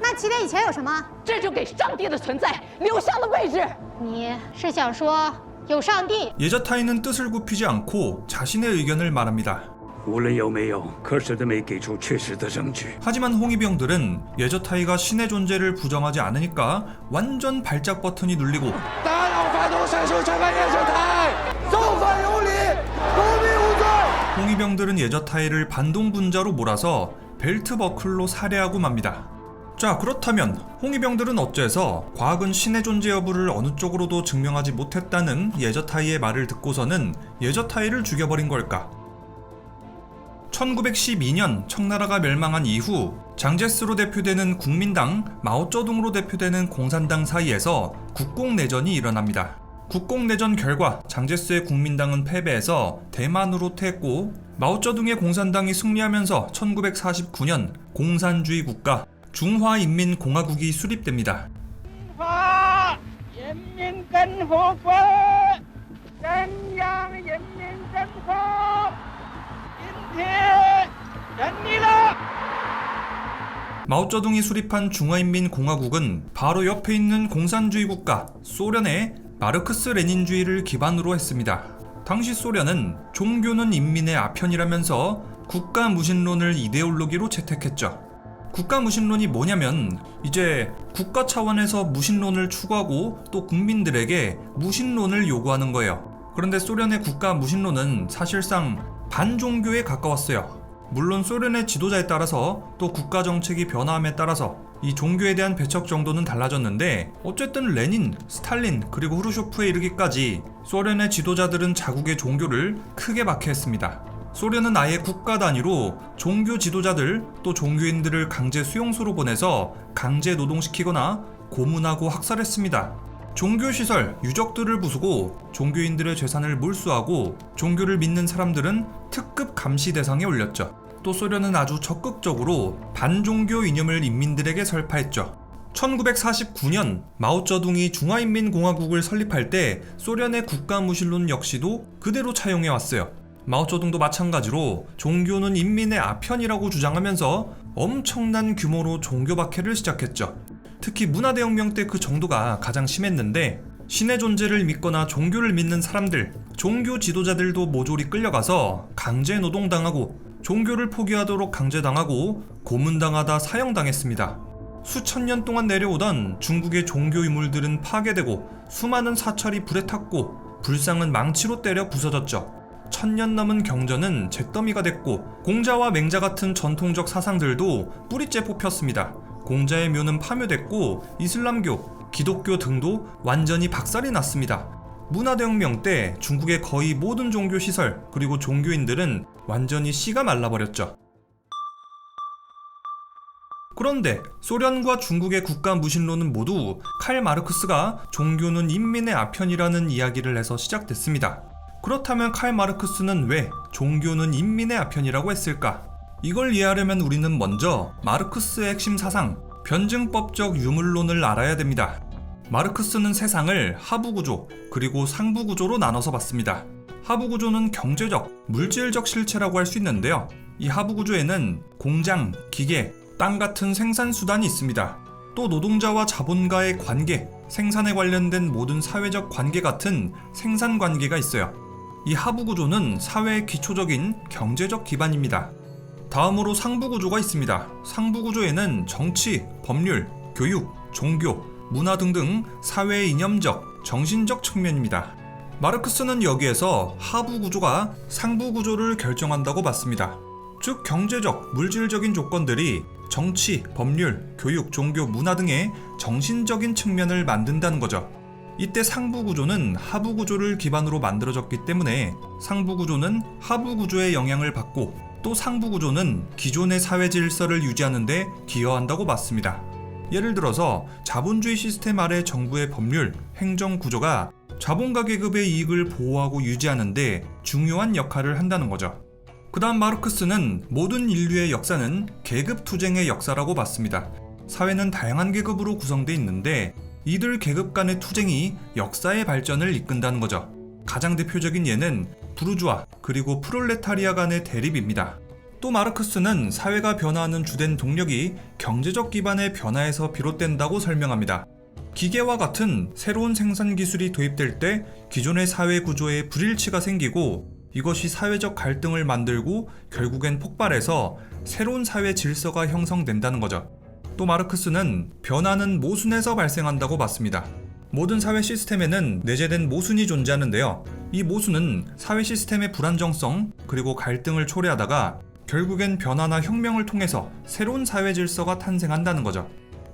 那起点以前有什么？这就给上帝的存在留下了位置。你是想说有上帝？ 예저타이는 뜻을 굽히지 않고 자신의 의견을 말합니다. 无论有没有，科学都没给出确实的证据。 하지만 홍위병들은 예저타이가 신의 존재를 부정하지 않으니까 완전 발작 버튼이 눌리고 打扰反动神授审判叶圣台，造反有理，公民无罪。 홍위병들은 예저타이를 반동분자로 몰아서 벨트 버클로 살해하고 맙니다. 자, 그렇다면 홍위병들은 어째서 과학은 신의 존재 여부를 어느 쪽으로도 증명하지 못했다는 예저타이의 말을 듣고서는 예저타이를 죽여버린 걸까? 1912년 청나라가 멸망한 이후 장제스로 대표되는 국민당, 마오쩌둥으로 대표되는 공산당 사이에서 국공내전이 일어납니다. 국공내전 결과 장제스의 국민당은 패배해서 대만으로 퇴했고 마오쩌둥의 공산당이 승리하면서 1949년 공산주의 국가 중화인민공화국이 수립됩니다. 마오쩌둥이 수립한 중화인민공화국은 바로 옆에 있는 공산주의 국가 소련의 마르크스 레닌주의를 기반으로 했습니다. 당시 소련은 종교는 인민의 아편이라면서 국가 무신론을 이데올로기로 채택했죠. 국가 무신론이 뭐냐면 이제 국가 차원에서 무신론을 추구하고 또 국민들에게 무신론을 요구하는 거예요. 그런데 소련의 국가 무신론은 사실상 반종교에 가까웠어요. 물론 소련의 지도자에 따라서 또 국가 정책이 변화함에 따라서 이 종교에 대한 배척 정도는 달라졌는데 어쨌든 레닌, 스탈린 그리고 후르쇼프에 이르기까지 소련의 지도자들은 자국의 종교를 크게 박해했습니다. 소련은 아예 국가 단위로 종교 지도자들 또 종교인들을 강제 수용소로 보내서 강제 노동시키거나 고문하고 학살했습니다. 종교시설, 유적들을 부수고 종교인들의 재산을 몰수하고 종교를 믿는 사람들은 특급 감시 대상에 올렸죠. 또 소련은 아주 적극적으로 반종교 이념을 인민들에게 설파했죠. 1949년 마오쩌둥이 중화인민공화국을 설립할 때 소련의 국가무신론 역시도 그대로 차용해 왔어요. 마오쩌둥도 마찬가지로 종교는 인민의 아편이라고 주장하면서 엄청난 규모로 종교 박해를 시작했죠. 특히 문화대혁명 때 그 정도가 가장 심했는데 신의 존재를 믿거나 종교를 믿는 사람들, 종교 지도자들도 모조리 끌려가서 강제 노동당하고 종교를 포기하도록 강제당하고 고문당하다 사형당했습니다. 수천 년 동안 내려오던 중국의 종교 유물들은 파괴되고 수많은 사찰이 불에 탔고 불상은 망치로 때려 부서졌죠. 천년 넘은 경전은 잿더미가 됐고 공자와 맹자 같은 전통적 사상들도 뿌리째 뽑혔습니다. 공자의 묘는 파묘됐고 이슬람교, 기독교 등도 완전히 박살이 났습니다. 문화대혁명 때 중국의 거의 모든 종교 시설 그리고 종교인들은 완전히 씨가 말라버렸죠. 그런데 소련과 중국의 국가 무신론은 모두 칼 마르크스가 종교는 인민의 아편이라는 이야기를 해서 시작됐습니다. 그렇다면 칼 마르크스는 왜 종교는 인민의 아편이라고 했을까? 이걸 이해하려면 우리는 먼저 마르크스의 핵심 사상, 변증법적 유물론을 알아야 됩니다. 마르크스는 세상을 하부 구조, 그리고 상부 구조로 나눠서 봤습니다. 하부 구조는 경제적, 물질적 실체라고 할 수 있는데요. 이 하부 구조에는 공장, 기계, 땅 같은 생산 수단이 있습니다. 또 노동자와 자본가의 관계, 생산에 관련된 모든 사회적 관계 같은 생산 관계가 있어요. 이 하부 구조는 사회의 기초적인 경제적 기반입니다. 다음으로 상부 구조가 있습니다. 상부 구조에는 정치, 법률, 교육, 종교, 문화 등등 사회의 이념적, 정신적 측면입니다. 마르크스는 여기에서 하부 구조가 상부 구조를 결정한다고 봤습니다. 즉 경제적, 물질적인 조건들이 정치, 법률, 교육, 종교, 문화 등의 정신적인 측면을 만든다는 거죠. 이때 상부 구조는 하부 구조를 기반으로 만들어졌기 때문에 상부 구조는 하부 구조의 영향을 받고 또 상부 구조는 기존의 사회 질서를 유지하는데 기여한다고 봤습니다. 예를 들어서 자본주의 시스템 아래 정부의 법률, 행정 구조가 자본가 계급의 이익을 보호하고 유지하는데 중요한 역할을 한다는 거죠. 그 다음 마르크스는 모든 인류의 역사는 계급 투쟁의 역사라고 봤습니다. 사회는 다양한 계급으로 구성되어 있는데 이들 계급 간의 투쟁이 역사의 발전을 이끈다는 거죠. 가장 대표적인 예는 부르주아 그리고 프롤레타리아 간의 대립입니다. 또 마르크스는 사회가 변화하는 주된 동력이 경제적 기반의 변화에서 비롯된다고 설명합니다. 기계와 같은 새로운 생산 기술이 도입될 때 기존의 사회 구조에 불일치가 생기고 이것이 사회적 갈등을 만들고 결국엔 폭발해서 새로운 사회 질서가 형성된다는 거죠. 또 마르크스는 변화는 모순에서 발생한다고 봤습니다. 모든 사회 시스템에는 내재된 모순이 존재하는데요. 이 모순은 사회 시스템의 불안정성 그리고 갈등을 초래하다가 결국엔 변화나 혁명을 통해서 새로운 사회 질서가 탄생한다는 거죠.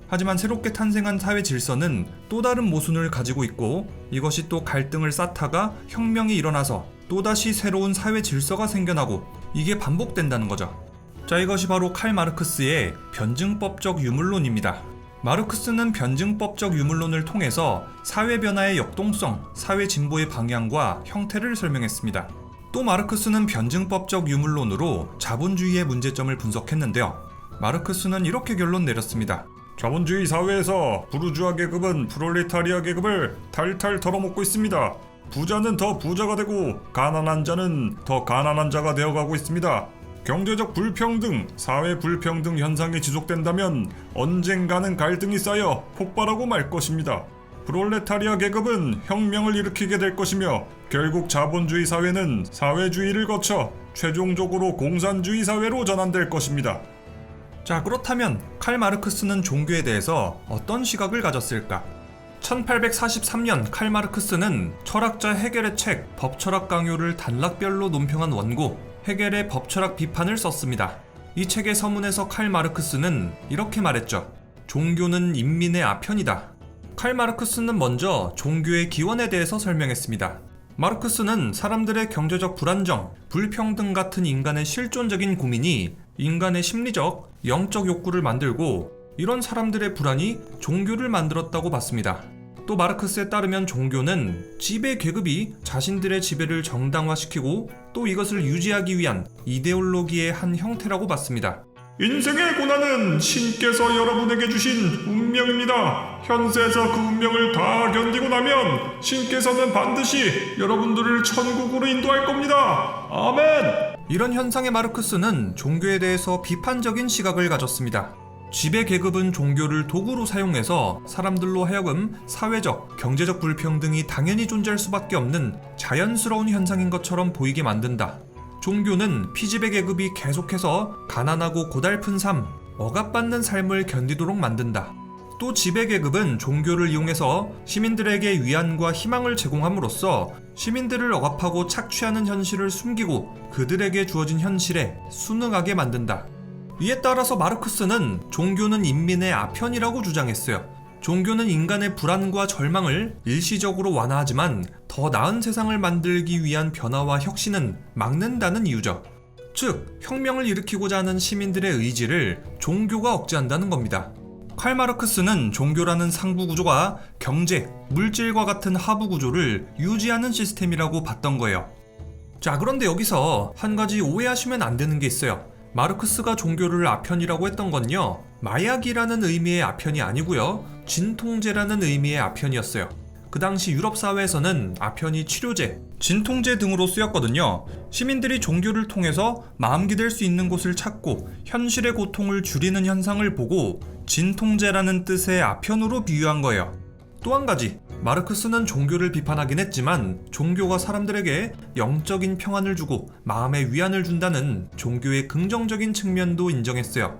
하지만 새롭게 탄생한 사회 질서는 또 다른 모순을 가지고 있고 이것이 또 갈등을 쌓다가 혁명이 일어나서 또다시 새로운 사회 질서가 생겨나고 이게 반복된다는 거죠. 자, 이것이 바로 칼 마르크스의 변증법적 유물론입니다. 마르크스는 변증법적 유물론을 통해서 사회 변화의 역동성, 사회 진보의 방향과 형태를 설명했습니다. 또 마르크스는 변증법적 유물론으로 자본주의의 문제점을 분석했는데요. 마르크스는 이렇게 결론 내렸습니다. 자본주의 사회에서 부르주아 계급은 프롤레타리아 계급을 탈탈 털어먹고 있습니다. 부자는 더 부자가 되고 가난한 자는 더 가난한 자가 되어가고 있습니다. 경제적 불평등, 사회 불평등 현상이 지속된다면 언젠가는 갈등이 쌓여 폭발하고 말 것입니다. 프롤레타리아 계급은 혁명을 일으키게 될 것이며 결국 자본주의 사회는 사회주의를 거쳐 최종적으로 공산주의 사회로 전환될 것입니다. 자, 그렇다면 칼 마르크스는 종교에 대해서 어떤 시각을 가졌을까? 1843년 칼 마르크스는 철학자 헤겔의 책 법철학 강요를 단락별로 논평한 원고 헤겔의 법철학 비판을 썼습니다. 이 책의 서문에서 칼 마르크스는 이렇게 말했죠. 종교는 인민의 아편이다. 칼 마르크스는 먼저 종교의 기원에 대해서 설명했습니다. 마르크스는 사람들의 경제적 불안정, 불평등 같은 인간의 실존적인 고민이 인간의 심리적, 영적 욕구를 만들고 이런 사람들의 불안이 종교를 만들었다고 봤습니다. 또 마르크스에 따르면 종교는 지배 계급이 자신들의 지배를 정당화시키고 또 이것을 유지하기 위한 이데올로기의 한 형태라고 봤습니다. 인생의 고난은 신께서 여러분에게 주신 운명입니다. 현세에서 그 운명을 다 견디고 나면 신께서는 반드시 여러분들을 천국으로 인도할 겁니다. 아멘. 이런 현상의 마르크스는 종교에 대해서 비판적인 시각을 가졌습니다. 지배 계급은 종교를 도구로 사용해서 사람들로 하여금 사회적, 경제적 불평등이 당연히 존재할 수밖에 없는 자연스러운 현상인 것처럼 보이게 만든다. 종교는 피지배 계급이 계속해서 가난하고 고달픈 삶, 억압받는 삶을 견디도록 만든다. 또 지배 계급은 종교를 이용해서 시민들에게 위안과 희망을 제공함으로써 시민들을 억압하고 착취하는 현실을 숨기고 그들에게 주어진 현실에 순응하게 만든다. 이에 따라서 마르크스는 종교는 인민의 아편이라고 주장했어요. 종교는 인간의 불안과 절망을 일시적으로 완화하지만 더 나은 세상을 만들기 위한 변화와 혁신은 막는다는 이유죠. 즉, 혁명을 일으키고자 하는 시민들의 의지를 종교가 억제한다는 겁니다. 칼 마르크스는 종교라는 상부 구조가 경제, 물질과 같은 하부 구조를 유지하는 시스템이라고 봤던 거예요. 자, 그런데 여기서 한 가지 오해하시면 안 되는 게 있어요. 마르크스가 종교를 아편이라고 했던 건요, 마약이라는 의미의 아편이 아니고요, 진통제라는 의미의 아편이었어요. 그 당시 유럽 사회에서는 아편이 치료제, 진통제 등으로 쓰였거든요. 시민들이 종교를 통해서 마음 기댈 수 있는 곳을 찾고 현실의 고통을 줄이는 현상을 보고 진통제라는 뜻의 아편으로 비유한 거예요. 또 한 가지, 마르크스는 종교를 비판하긴 했지만 종교가 사람들에게 영적인 평안을 주고 마음의 위안을 준다는 종교의 긍정적인 측면도 인정했어요.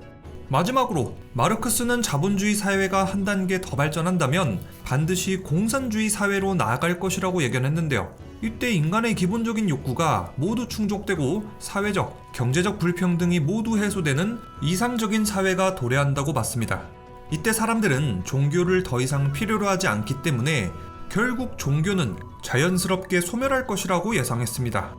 마지막으로 마르크스는 자본주의 사회가 한 단계 더 발전한다면 반드시 공산주의 사회로 나아갈 것이라고 예견했는데요. 이때 인간의 기본적인 욕구가 모두 충족되고 사회적, 경제적 불평등이 모두 해소되는 이상적인 사회가 도래한다고 봤습니다. 이때 사람들은 종교를 더 이상 필요로 하지 않기 때문에 결국 종교는 자연스럽게 소멸할 것이라고 예상했습니다.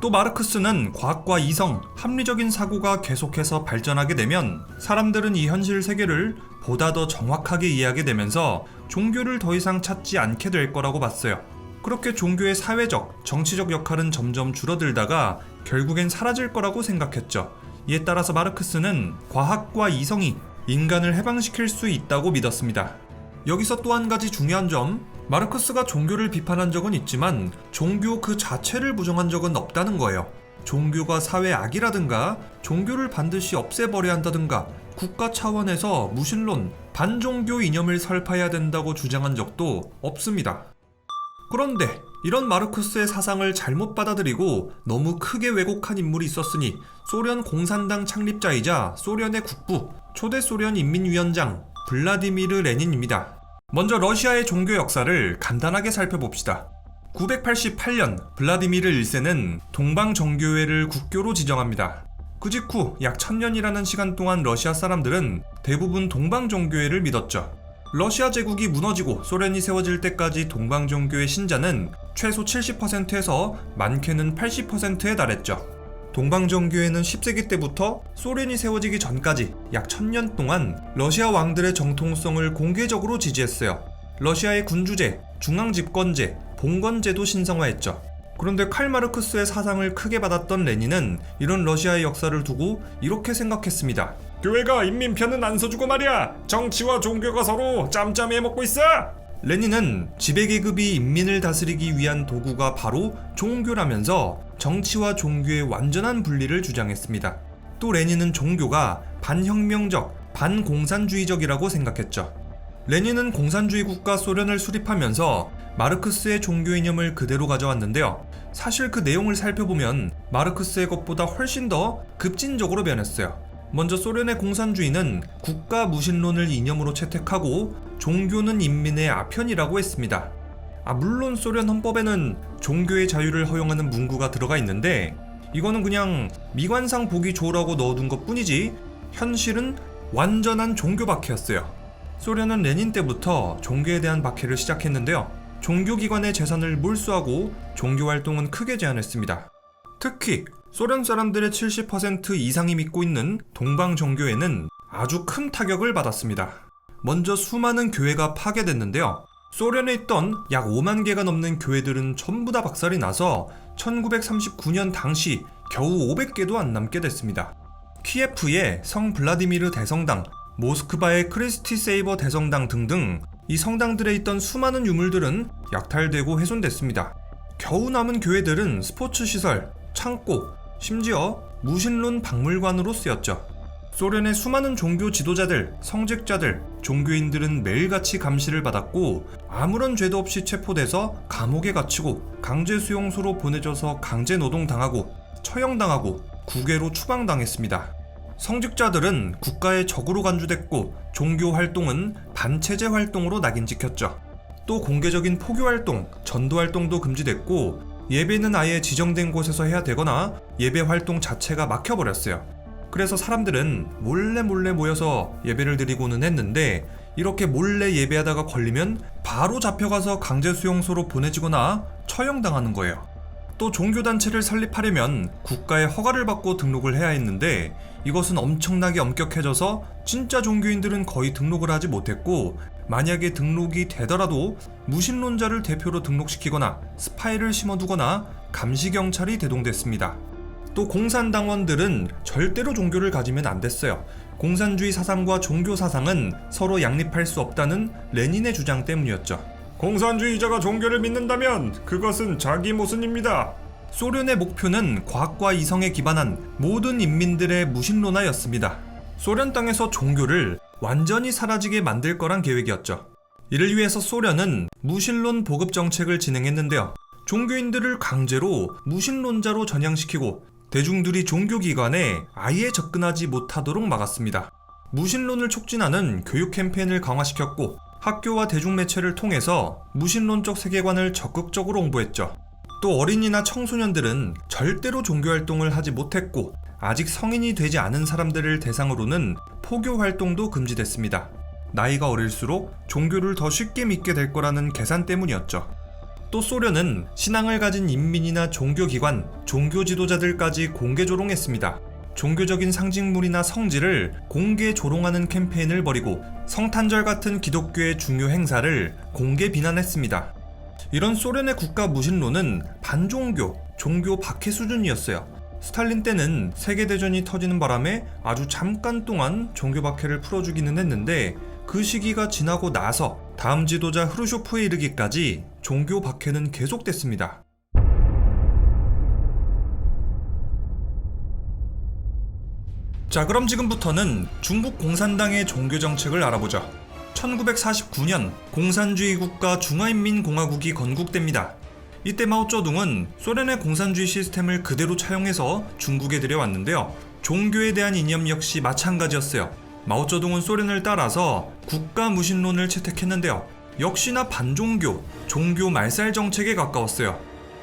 또 마르크스는 과학과 이성, 합리적인 사고가 계속해서 발전하게 되면 사람들은 이 현실 세계를 보다 더 정확하게 이해하게 되면서 종교를 더 이상 찾지 않게 될 거라고 봤어요. 그렇게 종교의 사회적, 정치적 역할은 점점 줄어들다가 결국엔 사라질 거라고 생각했죠. 이에 따라서 마르크스는 과학과 이성이 인간을 해방시킬 수 있다고 믿었습니다. 여기서 또 한 가지 중요한 점, 마르크스가 종교를 비판한 적은 있지만 종교 그 자체를 부정한 적은 없다는 거예요. 종교가 사회 악이라든가 종교를 반드시 없애버려야 한다든가 국가 차원에서 무신론, 반종교 이념을 설파해야 된다고 주장한 적도 없습니다. 그런데 이런 마르크스의 사상을 잘못 받아들이고 너무 크게 왜곡한 인물이 있었으니 소련 공산당 창립자이자 소련의 국부, 초대 소련 인민위원장 블라디미르 레닌입니다. 먼저 러시아의 종교 역사를 간단하게 살펴봅시다. 988년 블라디미르 1세는 동방 정교회를 국교로 지정합니다. 그 직후 약 1000년이라는 시간 동안 러시아 사람들은 대부분 동방 정교회를 믿었죠. 러시아 제국이 무너지고 소련이 세워질 때까지 동방종교의 신자는 최소 70%에서 많게는 80%에 달했죠. 동방정교회는 10세기 때부터 소련이 세워지기 전까지 약 1000년 동안 러시아 왕들의 정통성을 공개적으로 지지했어요. 러시아의 군주제, 중앙집권제, 봉건제도 신성화했죠. 그런데 칼 마르크스의 사상을 크게 받았던 레닌은 이런 러시아의 역사를 두고 이렇게 생각했습니다. 교회가 인민 편은 안 서주고 말이야. 정치와 종교가 서로 짬짬이 먹고 있어. 레닌은 지배계급이 인민을 다스리기 위한 도구가 바로 종교라면서 정치와 종교의 완전한 분리를 주장했습니다. 또 레닌은 종교가 반혁명적, 반공산주의적이라고 생각했죠. 레닌은 공산주의 국가 소련을 수립하면서 마르크스의 종교 이념을 그대로 가져왔는데요. 사실 그 내용을 살펴보면 마르크스의 것보다 훨씬 더 급진적으로 변했어요. 먼저 소련의 공산주의는 국가 무신론을 이념으로 채택하고 종교는 인민의 아편이라고 했습니다. 아, 물론 소련 헌법에는 종교의 자유를 허용하는 문구가 들어가 있는데 이거는 그냥 미관상 보기 좋으라고 넣어둔 것 뿐이지 현실은 완전한 종교 박해였어요. 소련은 레닌 때부터 종교에 대한 박해를 시작했는데요. 종교기관의 재산을 몰수하고 종교 활동은 크게 제한했습니다. 특히 소련 사람들의 70% 이상이 믿고 있는 동방 종교에는 아주 큰 타격을 받았습니다. 먼저 수많은 교회가 파괴됐는데요. 소련에 있던 약 5만 개가 넘는 교회들은 전부 다 박살이 나서 1939년 당시 겨우 500개도 안 남게 됐습니다. 키예프의 성 블라디미르 대성당, 모스크바의 크리스티 세이버 대성당 등등 이 성당들에 있던 수많은 유물들은 약탈되고 훼손됐습니다. 겨우 남은 교회들은 스포츠 시설, 창고, 심지어 무신론 박물관으로 쓰였죠. 소련의 수많은 종교 지도자들, 성직자들, 종교인들은 매일같이 감시를 받았고 아무런 죄도 없이 체포돼서 감옥에 갇히고 강제 수용소로 보내져서 강제 노동당하고 처형당하고 국외로 추방당했습니다. 성직자들은 국가의 적으로 간주됐고 종교 활동은 반체제 활동으로 낙인 찍혔죠. 또 공개적인 포교 활동, 전도 활동도 금지됐고 예배는 아예 지정된 곳에서 해야 되거나 예배 활동 자체가 막혀버렸어요. 그래서 사람들은 몰래 몰래 모여서 예배를 드리고는 했는데 이렇게 몰래 예배하다가 걸리면 바로 잡혀가서 강제 수용소로 보내지거나 처형당하는 거예요. 또 종교단체를 설립하려면 국가의 허가를 받고 등록을 해야 했는데 이것은 엄청나게 엄격해져서 진짜 종교인들은 거의 등록을 하지 못했고 만약에 등록이 되더라도 무신론자를 대표로 등록시키거나 스파이를 심어두거나 감시경찰이 대동됐습니다. 또 공산당원들은 절대로 종교를 가지면 안 됐어요. 공산주의 사상과 종교 사상은 서로 양립할 수 없다는 레닌의 주장 때문이었죠. 공산주의자가 종교를 믿는다면 그것은 자기 모순입니다. 소련의 목표는 과학과 이성에 기반한 모든 인민들의 무신론화였습니다. 소련 땅에서 종교를 완전히 사라지게 만들 거란 계획이었죠. 이를 위해서 소련은 무신론 보급 정책을 진행했는데요. 종교인들을 강제로 무신론자로 전향시키고 대중들이 종교기관에 아예 접근하지 못하도록 막았습니다. 무신론을 촉진하는 교육 캠페인을 강화시켰고 학교와 대중매체를 통해서 무신론적 세계관을 적극적으로 홍보했죠. 또 어린이나 청소년들은 절대로 종교활동을 하지 못했고 아직 성인이 되지 않은 사람들을 대상으로는 포교 활동도 금지됐습니다. 나이가 어릴수록 종교를 더 쉽게 믿게 될 거라는 계산 때문이었죠. 또 소련은 신앙을 가진 인민이나 종교기관, 종교 지도자들까지 공개 조롱했습니다. 종교적인 상징물이나 성질을 공개 조롱하는 캠페인을 벌이고 성탄절 같은 기독교의 중요 행사를 공개 비난했습니다. 이런 소련의 국가 무신론은 반종교, 종교 박해 수준이었어요. 스탈린 때는 세계대전이 터지는 바람에 아주 잠깐 동안 종교 박해를 풀어주기는 했는데 그 시기가 지나고 나서 다음 지도자 흐르쇼프에 이르기까지 종교 박해는 계속됐습니다. 자, 그럼 지금부터는 중국 공산당의 종교 정책을 알아보죠. 1949년 공산주의 국가 중화인민공화국이 건국됩니다. 이때 마오쩌둥은 소련의 공산주의 시스템을 그대로 차용해서 중국에 들여왔는데요. 종교에 대한 이념 역시 마찬가지였어요. 마오쩌둥은 소련을 따라서 국가 무신론을 채택했는데요. 역시나 반종교, 종교 말살 정책에 가까웠어요.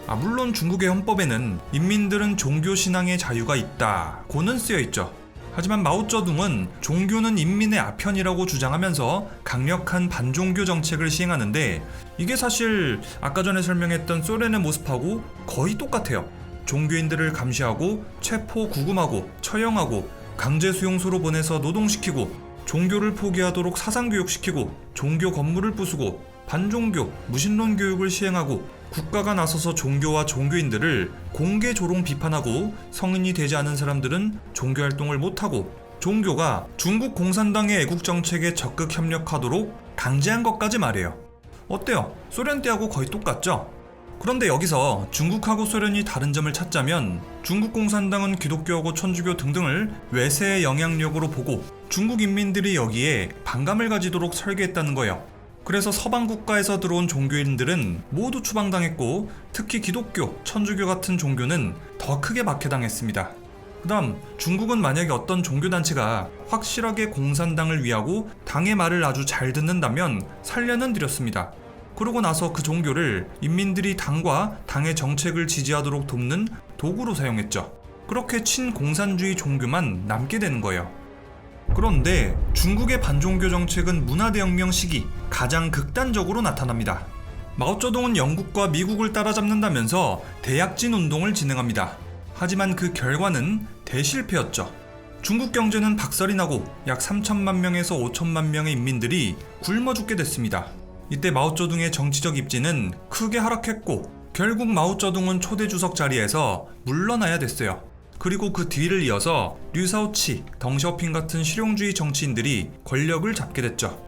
아, 물론 중국의 헌법에는 인민들은 종교 신앙의 자유가 있다고는 쓰여 있죠. 하지만 마오쩌둥은 종교는 인민의 아편이라고 주장하면서 강력한 반종교 정책을 시행하는데 이게 사실 아까 전에 설명했던 소련의 모습하고 거의 똑같아요. 종교인들을 감시하고 체포 구금하고 처형하고 강제 수용소로 보내서 노동시키고 종교를 포기하도록 사상교육시키고 종교 건물을 부수고 반종교, 무신론 교육을 시행하고 국가가 나서서 종교와 종교인들을 공개 조롱 비판하고 성인이 되지 않은 사람들은 종교 활동을 못하고 종교가 중국 공산당의 애국 정책에 적극 협력하도록 강제한 것까지 말해요. 어때요? 소련 때하고 거의 똑같죠? 그런데 여기서 중국하고 소련이 다른 점을 찾자면 중국 공산당은 기독교하고 천주교 등등을 외세의 영향력으로 보고 중국 인민들이 여기에 반감을 가지도록 설계했다는 거예요. 그래서 서방 국가에서 들어온 종교인들은 모두 추방당했고 특히 기독교, 천주교 같은 종교는 더 크게 박해당했습니다. 그다음 중국은 만약에 어떤 종교 단체가 확실하게 공산당을 위하고 당의 말을 아주 잘 듣는다면 살려는 드렸습니다. 그러고 나서 그 종교를 인민들이 당과 당의 정책을 지지하도록 돕는 도구로 사용했죠. 그렇게 친공산주의 종교만 남게 되는 거예요. 그런데 중국의 반종교 정책은 문화대혁명 시기 가장 극단적으로 나타납니다. 마오쩌둥은 영국과 미국을 따라잡는다면서 대약진 운동을 진행합니다. 하지만 그 결과는 대실패였죠. 중국 경제는 박살이 나고 약 3천만 명에서 5천만 명의 인민들이 굶어 죽게 됐습니다. 이때 마오쩌둥의 정치적 입지는 크게 하락했고 결국 마오쩌둥은 초대 주석 자리에서 물러나야 됐어요. 그리고 그 뒤를 이어서 류사오치, 덩샤오핑 같은 실용주의 정치인들이 권력을 잡게 됐죠.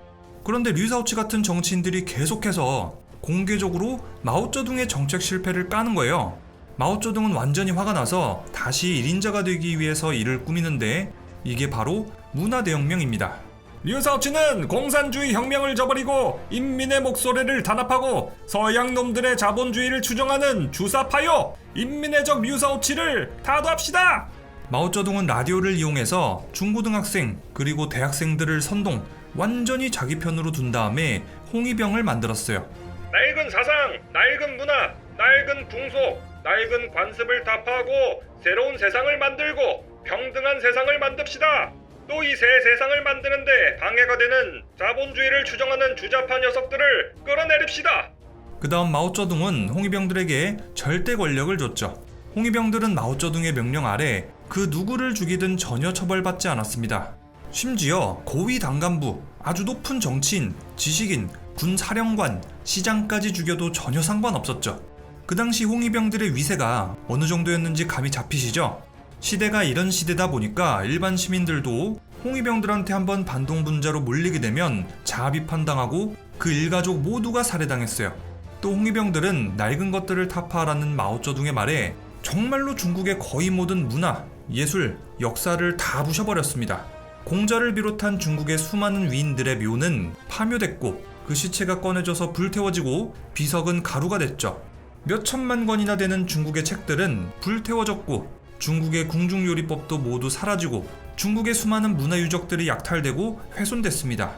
그런데 류사오치 같은 정치인들이 계속해서 공개적으로 마오쩌둥의 정책 실패를 까는 거예요. 마오쩌둥은 완전히 화가 나서 다시 1인자가 되기 위해서 일을 꾸미는데 이게 바로 문화대혁명입니다. 류사오치는 공산주의 혁명을 저버리고 인민의 목소리를 단합하고 서양 놈들의 자본주의를 추종하는 주사파요 인민의 적 류사오치를 타도합시다. 마오쩌둥은 라디오를 이용해서 중고등학생 그리고 대학생들을 선동 완전히 자기 편으로 둔 다음에 홍위병을 만들었어요. 낡은 사상, 낡은 문화, 낡은 풍속, 낡은 관습을 타파하고 새로운 세상을 만들고 평등한 세상을 만듭시다. 또 이 새 세상을 만드는데 방해가 되는 자본주의를 추정하는 주자파 녀석들을 끌어내립시다. 그 다음 마오쩌둥은 홍위병들에게 절대 권력을 줬죠. 홍위병들은 마오쩌둥의 명령 아래 그 누구를 죽이든 전혀 처벌받지 않았습니다. 심지어 고위 당간부, 아주 높은 정치인, 지식인, 군 사령관, 시장까지 죽여도 전혀 상관없었죠. 그 당시 홍위병들의 위세가 어느 정도였는지 감이 잡히시죠? 시대가 이런 시대다 보니까 일반 시민들도 홍위병들한테 한번 반동분자로 몰리게 되면 자비판당하고 그 일가족 모두가 살해당했어요. 또 홍위병들은 낡은 것들을 타파하라는 마오쩌둥의 말에 정말로 중국의 거의 모든 문화, 예술, 역사를 다 부셔버렸습니다. 공자를 비롯한 중국의 수많은 위인들의 묘는 파묘됐고 그 시체가 꺼내져서 불태워지고 비석은 가루가 됐죠. 몇 천만 권이나 되는 중국의 책들은 불태워졌고 중국의 궁중요리법도 모두 사라지고 중국의 수많은 문화유적들이 약탈되고 훼손됐습니다.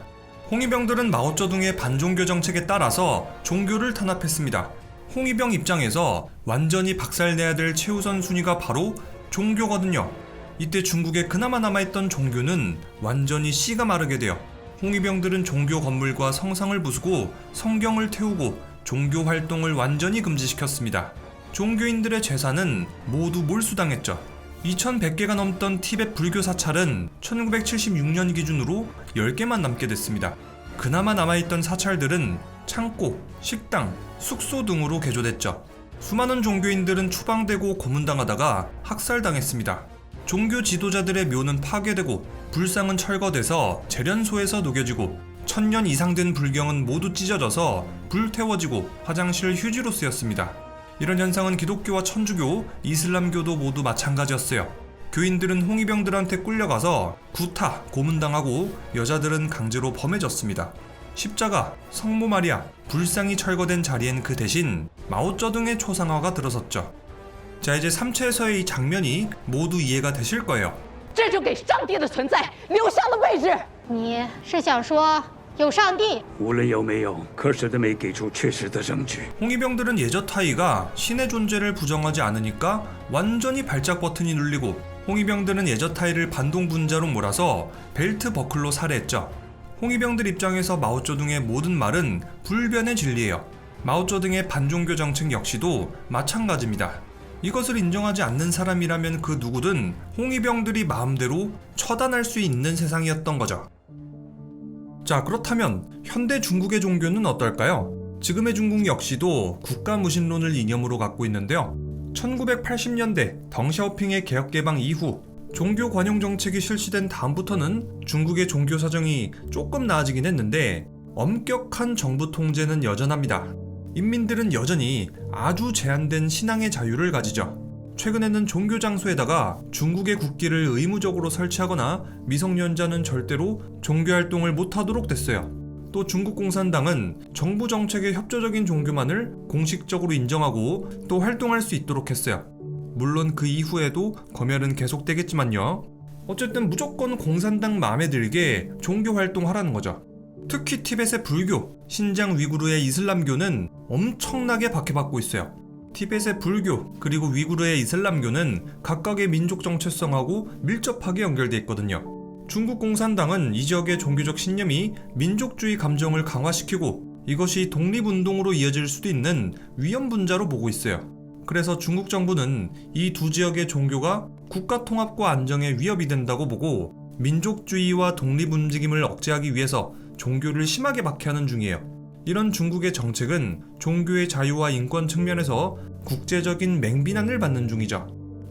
홍위병들은 마오쩌둥의 반종교 정책에 따라서 종교를 탄압했습니다. 홍위병 입장에서 완전히 박살내야 될 최우선 순위가 바로 종교거든요. 이때 중국에 그나마 남아있던 종교는 완전히 씨가 마르게 돼요. 홍위병들은 종교 건물과 성상을 부수고 성경을 태우고 종교 활동을 완전히 금지시켰습니다. 종교인들의 재산은 모두 몰수당했죠. 2100개가 넘던 티벳 불교 사찰은 1976년 기준으로 10개만 남게 됐습니다. 그나마 남아있던 사찰들은 창고, 식당, 숙소 등으로 개조됐죠. 수많은 종교인들은 추방되고 고문당하다가 학살당했습니다. 종교 지도자들의 묘는 파괴되고 불상은 철거돼서 재련소에서 녹여지고 천년 이상 된 불경은 모두 찢어져서 불태워지고 화장실 휴지로 쓰였습니다. 이런 현상은 기독교와 천주교, 이슬람교도 모두 마찬가지였어요. 교인들은 홍위병들한테 꿀려가서 구타, 고문당하고 여자들은 강제로 범해졌습니다. 십자가, 성모 마리아, 불상이 철거된 자리엔 그 대신 마오쩌둥의 초상화가 들어섰죠. 자 이제 3채에서의 이 장면이 모두 이해가 되실 거예요. 这就给上帝的存在留下了位置。你是想说 有上帝？无论有没有，科学都没给出确实的证据。 홍위병들은 예저타이가 신의 존재를 부정하지 않으니까 완전히 발작 버튼이 눌리고 홍위병들은 예저타이를 반동 분자로 몰아서 벨트 버클로 살해했죠. 홍위병들 입장에서 마오쩌둥의 모든 말은 불변의 진리예요. 마오쩌둥의 반종교 정책 역시도 마찬가지입니다. 이것을 인정하지 않는 사람이라면 그 누구든 홍위병들이 마음대로 처단할 수 있는 세상이었던 거죠. 자, 그렇다면 현대 중국의 종교는 어떨까요? 지금의 중국 역시도 국가 무신론을 이념으로 갖고 있는데요. 1980년대 덩샤오핑의 개혁 개방 이후 종교 관용 정책이 실시된 다음부터는 중국의 종교 사정이 조금 나아지긴 했는데 엄격한 정부 통제는 여전합니다. 인민들은 여전히 아주 제한된 신앙의 자유를 가지죠. 최근에는 종교 장소에다가 중국의 국기를 의무적으로 설치하거나 미성년자는 절대로 종교 활동을 못하도록 됐어요. 또 중국 공산당은 정부 정책에 협조적인 종교만을 공식적으로 인정하고 또 활동할 수 있도록 했어요. 물론 그 이후에도 검열은 계속되겠지만요. 어쨌든 무조건 공산당 마음에 들게 종교 활동하라는 거죠. 특히 티벳의 불교, 신장 위구르의 이슬람교는 엄청나게 박해받고 있어요. 티벳의 불교 그리고 위구르의 이슬람교는 각각의 민족 정체성하고 밀접하게 연결돼 있거든요. 중국 공산당은 이 지역의 종교적 신념이 민족주의 감정을 강화시키고 이것이 독립운동으로 이어질 수도 있는 위험 분자로 보고 있어요. 그래서 중국 정부는 이 두 지역의 종교가 국가 통합과 안정에 위협이 된다고 보고 민족주의와 독립 움직임을 억제하기 위해서 종교를 심하게 박해하는 중이에요. 이런 중국의 정책은 종교의 자유와 인권 측면에서 국제적인 맹비난을 받는 중이죠.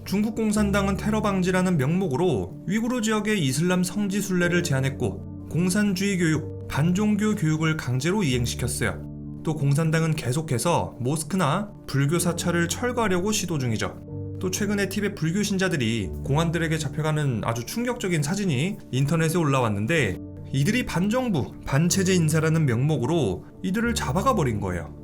중국 공산당은 테러 방지라는 명목으로 위구르 지역의 이슬람 성지 순례를 제한했고 공산주의 교육, 반종교 교육을 강제로 이행시켰어요. 또 공산당은 계속해서 모스크나 불교 사찰을 철거하려고 시도 중이죠. 또 최근에 티벳 불교 신자들이 공안들에게 잡혀가는 아주 충격적인 사진이 인터넷에 올라왔는데 이들이 반정부, 반체제 인사라는 명목으로 이들을 잡아가 버린 거예요.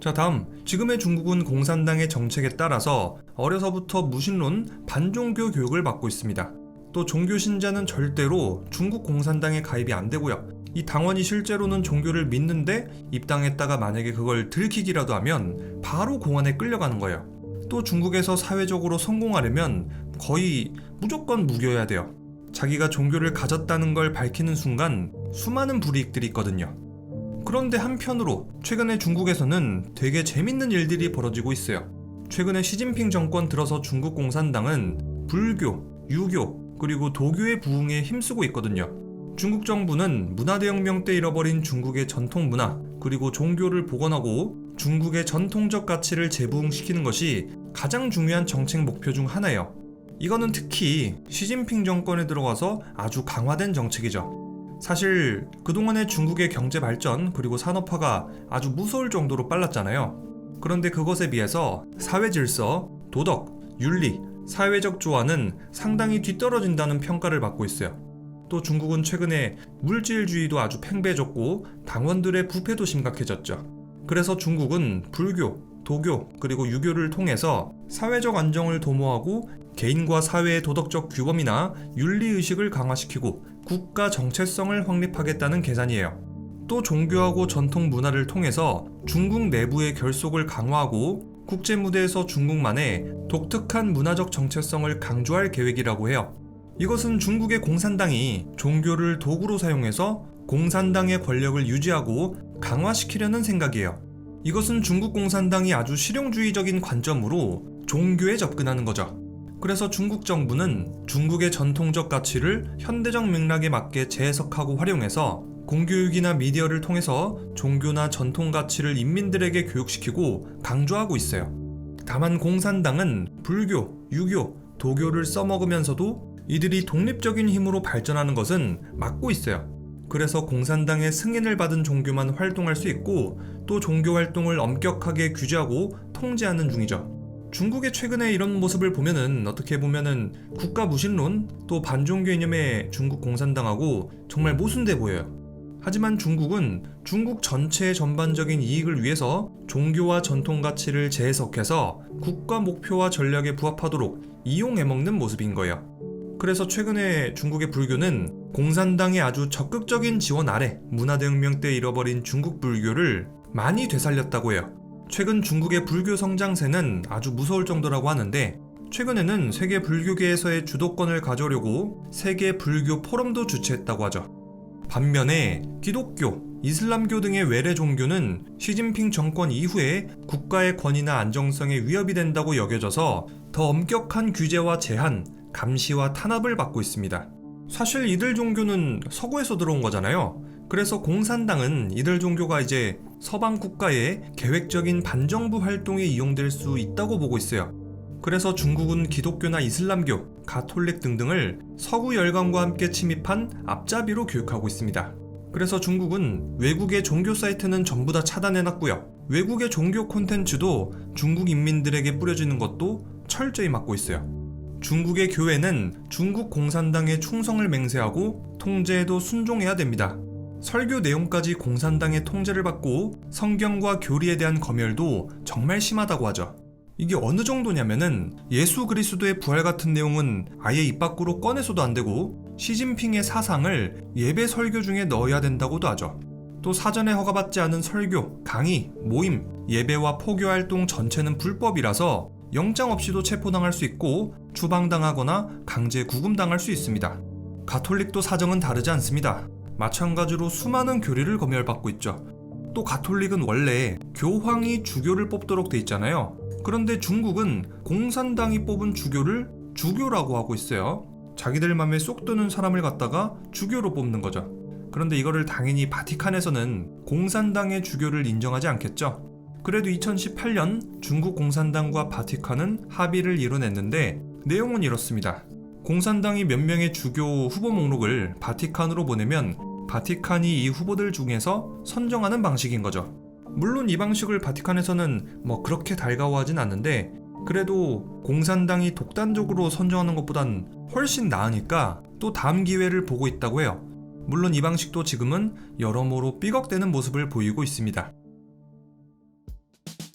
자, 다음. 지금의 중국은 공산당의 정책에 따라서 어려서부터 무신론, 반종교 교육을 받고 있습니다. 또 종교 신자는 절대로 중국 공산당에 가입이 안 되고요. 이 당원이 실제로는 종교를 믿는데 입당했다가 만약에 그걸 들키기라도 하면 바로 공안에 끌려가는 거예요. 또 중국에서 사회적으로 성공하려면 거의 무조건 무교해야 돼요. 자기가 종교를 가졌다는 걸 밝히는 순간 수많은 불이익들이 있거든요. 그런데 한편으로 최근에 중국에서는 되게 재밌는 일들이 벌어지고 있어요. 최근에 시진핑 정권 들어서 중국 공산당은 불교, 유교, 그리고 도교의 부흥에 힘쓰고 있거든요. 중국 정부는 문화대혁명 때 잃어버린 중국의 전통 문화, 그리고 종교를 복원하고 중국의 전통적 가치를 재부흥시키는 것이 가장 중요한 정책 목표 중 하나예요. 이거는 특히 시진핑 정권에 들어가서 아주 강화된 정책이죠. 사실 그동안의 중국의 경제 발전 그리고 산업화가 아주 무서울 정도로 빨랐잖아요. 그런데 그것에 비해서 사회 질서, 도덕, 윤리, 사회적 조화는 상당히 뒤떨어진다는 평가를 받고 있어요. 또 중국은 최근에 물질주의도 아주 팽배해졌고 당원들의 부패도 심각해졌죠. 그래서 중국은 불교, 도교, 그리고 유교를 통해서 사회적 안정을 도모하고 개인과 사회의 도덕적 규범이나 윤리의식을 강화시키고 국가 정체성을 확립하겠다는 계산이에요. 또 종교하고 전통 문화를 통해서 중국 내부의 결속을 강화하고 국제 무대에서 중국만의 독특한 문화적 정체성을 강조할 계획이라고 해요. 이것은 중국의 공산당이 종교를 도구로 사용해서 공산당의 권력을 유지하고 강화시키려는 생각이에요. 이것은 중국 공산당이 아주 실용주의적인 관점으로 종교에 접근하는 거죠. 그래서 중국 정부는 중국의 전통적 가치를 현대적 맥락에 맞게 재해석하고 활용해서 공교육이나 미디어를 통해서 종교나 전통 가치를 인민들에게 교육시키고 강조하고 있어요. 다만 공산당은 불교, 유교, 도교를 써먹으면서도 이들이 독립적인 힘으로 발전하는 것은 막고 있어요. 그래서 공산당의 승인을 받은 종교만 활동할 수 있고 또 종교 활동을 엄격하게 규제하고 통제하는 중이죠. 중국의 최근의 이런 모습을 보면은 어떻게 보면은 국가 무신론 또 반종교 이념의 중국 공산당하고 정말 모순돼 보여요. 하지만 중국은 중국 전체의 전반적인 이익을 위해서 종교와 전통 가치를 재해석해서 국가 목표와 전략에 부합하도록 이용해 먹는 모습인 거예요. 그래서 최근에 중국의 불교는 공산당의 아주 적극적인 지원 아래 문화대혁명 때 잃어버린 중국 불교를 많이 되살렸다고 해요. 최근 중국의 불교 성장세는 아주 무서울 정도라고 하는데 최근에는 세계 불교계에서의 주도권을 가져오려고 세계 불교 포럼도 주최했다고 하죠. 반면에 기독교, 이슬람교 등의 외래 종교는 시진핑 정권 이후에 국가의 권위나 안정성에 위협이 된다고 여겨져서 더 엄격한 규제와 제한, 감시와 탄압을 받고 있습니다. 사실 이들 종교는 서구에서 들어온 거잖아요. 그래서 공산당은 이들 종교가 이제 서방 국가의 계획적인 반정부 활동에 이용될 수 있다고 보고 있어요. 그래서 중국은 기독교나 이슬람교, 가톨릭 등등을 서구 열강과 함께 침입한 앞잡이로 교육하고 있습니다. 그래서 중국은 외국의 종교 사이트는 전부 다 차단해놨고요. 외국의 종교 콘텐츠도 중국 인민들에게 뿌려지는 것도 철저히 막고 있어요. 중국의 교회는 중국 공산당의 충성을 맹세하고 통제에도 순종해야 됩니다. 설교 내용까지 공산당의 통제를 받고 성경과 교리에 대한 검열도 정말 심하다고 하죠. 이게 어느 정도냐면은 예수 그리스도의 부활 같은 내용은 아예 입 밖으로 꺼내서도 안 되고 시진핑의 사상을 예배 설교 중에 넣어야 된다고도 하죠. 또 사전에 허가받지 않은 설교, 강의, 모임, 예배와 포교 활동 전체는 불법이라서 영장 없이도 체포당할 수 있고 추방당하거나 강제 구금당할 수 있습니다. 가톨릭도 사정은 다르지 않습니다. 마찬가지로 수많은 교리를 검열받고 있죠. 또 가톨릭은 원래 교황이 주교를 뽑도록 돼 있잖아요. 그런데 중국은 공산당이 뽑은 주교를 주교라고 하고 있어요. 자기들 맘에 쏙 드는 사람을 갖다가 주교로 뽑는 거죠. 그런데 이거를 당연히 바티칸에서는 공산당의 주교를 인정하지 않겠죠. 그래도 2018년 중국 공산당과 바티칸은 합의를 이뤄냈는데 내용은 이렇습니다. 공산당이 몇 명의 주교 후보 목록을 바티칸으로 보내면 바티칸이 이 후보들 중에서 선정하는 방식인 거죠. 물론 이 방식을 바티칸에서는 뭐 그렇게 달가워하진 않는데 그래도 공산당이 독단적으로 선정하는 것보단 훨씬 나으니까 또 다음 기회를 보고 있다고 해요. 물론 이 방식도 지금은 여러모로 삐걱대는 모습을 보이고 있습니다.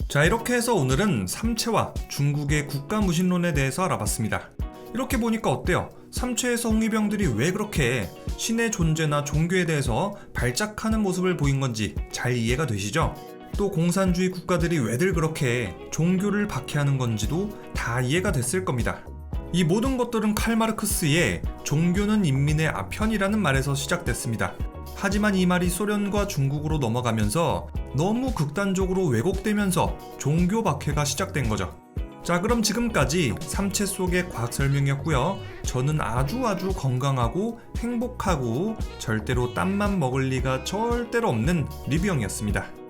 자, 이렇게 해서 오늘은 삼체와 중국의 국가 무신론에 대해서 알아봤습니다. 이렇게 보니까 어때요? 삼체에서 홍위병들이 왜 그렇게 신의 존재나 종교에 대해서 발작하는 모습을 보인 건지 잘 이해가 되시죠? 또 공산주의 국가들이 왜들 그렇게 종교를 박해하는 건지도 다 이해가 됐을 겁니다. 이 모든 것들은 칼마르크스의 종교는 인민의 아편이라는 말에서 시작됐습니다. 하지만 이 말이 소련과 중국으로 넘어가면서 너무 극단적으로 왜곡되면서 종교 박해가 시작된 거죠. 자, 그럼 지금까지 삼체 속의 과학 설명이었고요. 저는 아주 아주 건강하고 행복하고 절대로 땀만 먹을 리가 절대로 없는 리뷰형이었습니다.